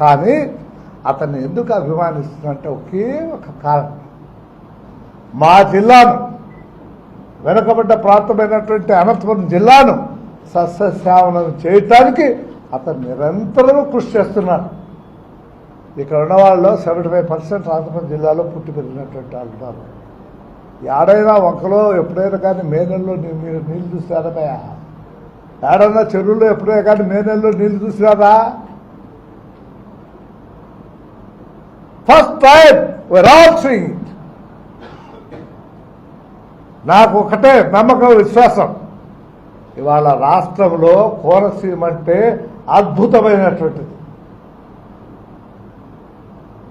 కానీ అతన్ని ఎందుకు అభిమానిస్తుందంటే ఒకే ఒక కారణం. మా జిల్లాను వెనుకబడ్డ ప్రాంతమైనటువంటి అనంతపురం జిల్లాను సస్యశ్రావణం చేయటానికి అతను నిరంతరం కృషి చేస్తున్నాడు ఇక్కడ ఉన్న వాళ్ళు సెవెంటీ ఫైవ్ పర్సెంట్ అనంతపురం జిల్లాలో పుట్టి పెరిగినటువంటి వాళ్ళు ఉన్నారు. ఏడైనా వంకలో ఎప్పుడైనా కానీ మే నెలలో మీరు నీళ్ళు చూసారా ఏడైనా చెరువులో ఎప్పుడైనా కానీ మే నెలలో నీళ్ళు చూసినారా? First time we're all seeing it నాకు ఒకటే నమ్మకం విశ్వాసం. ఇవాళ రాష్ట్రంలో కోనసీమ అంటే అద్భుతమైనటువంటిది.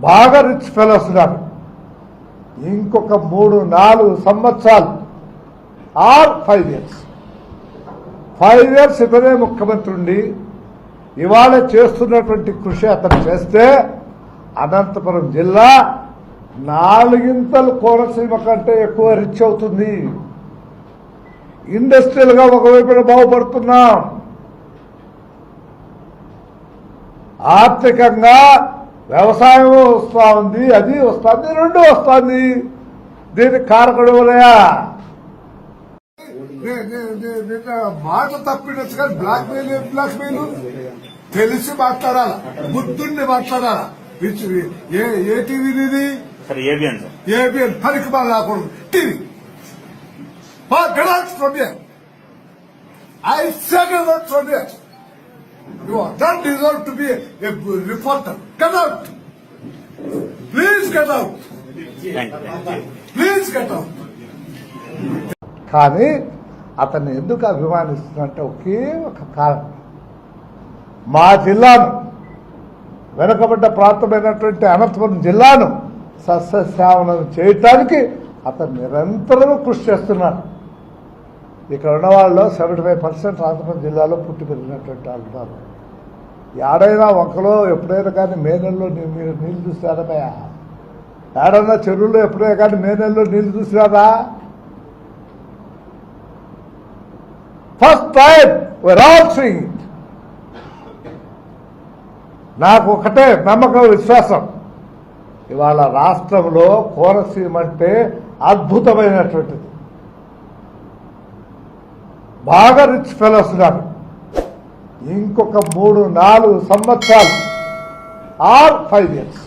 బాగా రిచ్ ఫెలోస్ గారు ఇంకొక మూడు నాలుగు సంవత్సరాలు. Or five years. Five years ఇతనే ముఖ్యమంత్రి ఉండి ఇవాళ చేస్తున్నటువంటి కృషి అతను చేస్తే అనంతపురం జిల్లా నాలుగింతలు కోనసీమ కంటే ఎక్కువ రిచ్ అవుతుంది. ఇండస్ట్రియల్గా ఒకవైపున బాగుపడుతున్నాం. ఆర్థికంగా వ్యవసాయం వస్తూ ఉంది అది వస్తుంది రెండు వస్తుంది. దీనికి కారకడవలయా మాట తప్పినచ్చు కానీ బ్లాక్ మెయిల్ బ్లాక్ మెయిల్ తెలిసి మాట్లాడాలా? బుద్ధుణ్ణి మాట్లాడాలా? విచ్- ఏ ఏ టీవీ ఇది? ఏబిఎన్ పనికి బాగా రాకూడదు. TV. From here I that from here you are don't deserve to be a reporter get out please get out please get out కానీ అతన్ని ఎందుకు అభిమానిస్తున్నంటే ఒకే ఒక కారణం. మా జిల్లాను వెనుకబడ్డ ప్రాంతమైనటువంటి అనంతపురం జిల్లాను సస్యశ్యామలం చేయటానికి అతను నిరంతరం కృషి చేస్తున్నాడు ఇక్కడ ఉన్న వాళ్ళు సెవెంటీ ఫైవ్ పర్సెంట్ అనంతపురం జిల్లాలో పుట్టి పెరిగినటువంటి వాళ్ళు ఉన్నారు. ఏడైనా వంకలో ఎప్పుడైనా కానీ మే నెలలో మీరు నీళ్ళు చూసారా ఏడన్నా చెరువులో ఎప్పుడైనా కానీ మే నెలలో నీళ్ళు చూసినారా? First time we're all seeing it. నాకు ఒకటే నమ్మకం విశ్వాసం. ఇవాళ రాష్ట్రంలో కోనసీమ అంటే అద్భుతమైనటువంటిది. బాగా రిచ్ ఫెలోస్ గారు ఇంకొక మూడు నాలుగు సంవత్సరాలు. Or five years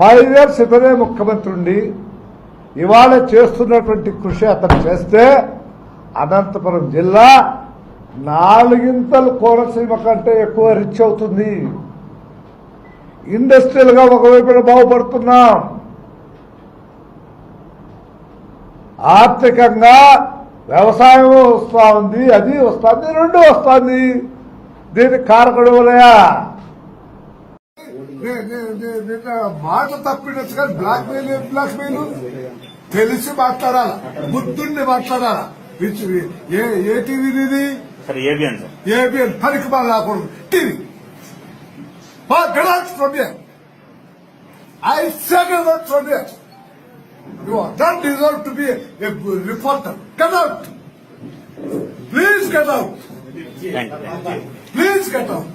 five years ఇతనే ముఖ్యమంత్రి ఉండి ఇవాళ చేస్తున్నటువంటి కృషి అతను చేస్తే అనంతపురం జిల్లా నాలుగింతలు కోనసీమ కంటే ఎక్కువ రిచ్ అవుతుంది. ఇండస్ట్రియల్గా ఒకవైపున బాగుపడుతున్నాం. ఆర్థికంగా వ్యవసాయం వస్తా ఉంది అది వస్తుంది రెండు వస్తుంది. దీనికి కారకుడు వలయా మాట తప్పినచ్చు కానీ బ్లాక్ మెయిల్ బ్లాక్ మెయిల్ తెలిసి మాట్లాడాలా? గుర్తుండి మాట్లాడాలా? ఏ ఏ టీవీ ఇది సార్ ఏబిఎన్ సార్ ఏబిఎన్ పనికి బాగా రాకూడదు. TV. From here I second that from here you are don't deserve to be a reporter get out please get out